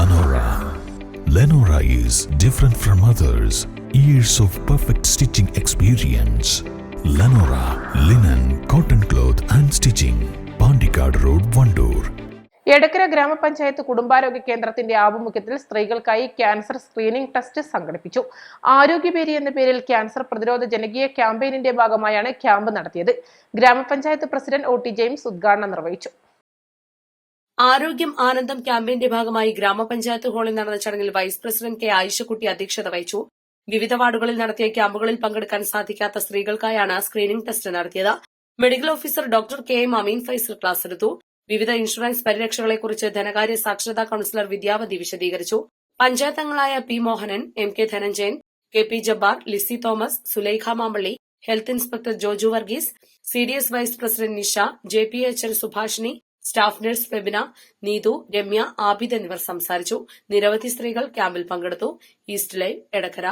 Lenora. Lenora is different from others. Years of perfect stitching experience. Lenora linen, cotton cloth and stitching. Pandikad Road, Vandoor. Edakkara ഗ്രാമപഞ്ചായത്ത് കുടുംബാരോഗ്യ കേന്ദ്രത്തിന്റെ ആഭിമുഖ്യത്തിൽ സ്ത്രീകൾക്കായി cancer screening test സംഘടിപ്പിച്ചു ആരോഗ്യപേരി എന്ന പേരിൽ cancer പ്രതിരോധ ജനകീയ ക്യാമ്പയിനിന്റെ ഭാഗമായാണ് ക്യാമ്പ് നടത്തിയത് ഗ്രാമപഞ്ചായത്ത് പ്രസിഡന്റ് ഒ ടി ജെയിംസ് ഉദ്ഘാടനം നിർവഹിച്ചു ആരോഗ്യം ആനന്ദം ക്യാമ്പയിന്റെ ഭാഗമായി ഗ്രാമപഞ്ചായത്ത് ഹാളിൽ നടന്ന ചടങ്ങിൽ വൈസ് പ്രസിഡന്റ് കെ ആയിഷക്കുട്ടി അധ്യക്ഷത വഹിച്ചു. വിവിധ വാർഡുകളിൽ നടത്തിയ ക്യാമ്പുകളിൽ പങ്കെടുക്കാൻ സാധിക്കാത്ത സ്ത്രീകൾക്കായാണ് സ്ക്രീനിംഗ് ടെസ്റ്റ് നടത്തിയത്. Medical officer doctor K M Ameen Faisal class എടുത്തു. വിവിധ ഇൻഷുറൻസ് പരിരക്ഷകളെക്കുറിച്ച് ധനകാര്യ സാക്ഷരതാ കൌൺസിലർ വിദ്യാവതി വിശദീകരിച്ചു. പഞ്ചായത്തങ്ങളായ P Mohanan M K Dhananjayan K P Jabbar Lissy Thomas Sulaikha Mampally health inspector Joju Varghese C D S vice president Nisha J P H L Subhashini staff nurse Febina Neethu Ramya Abid എന്നിവർ സംസാരിച്ചു. നിരവധി സ്ത്രീകൾ ക്യാമ്പിൽ പങ്കെടുത്തു. East Live Edakkara.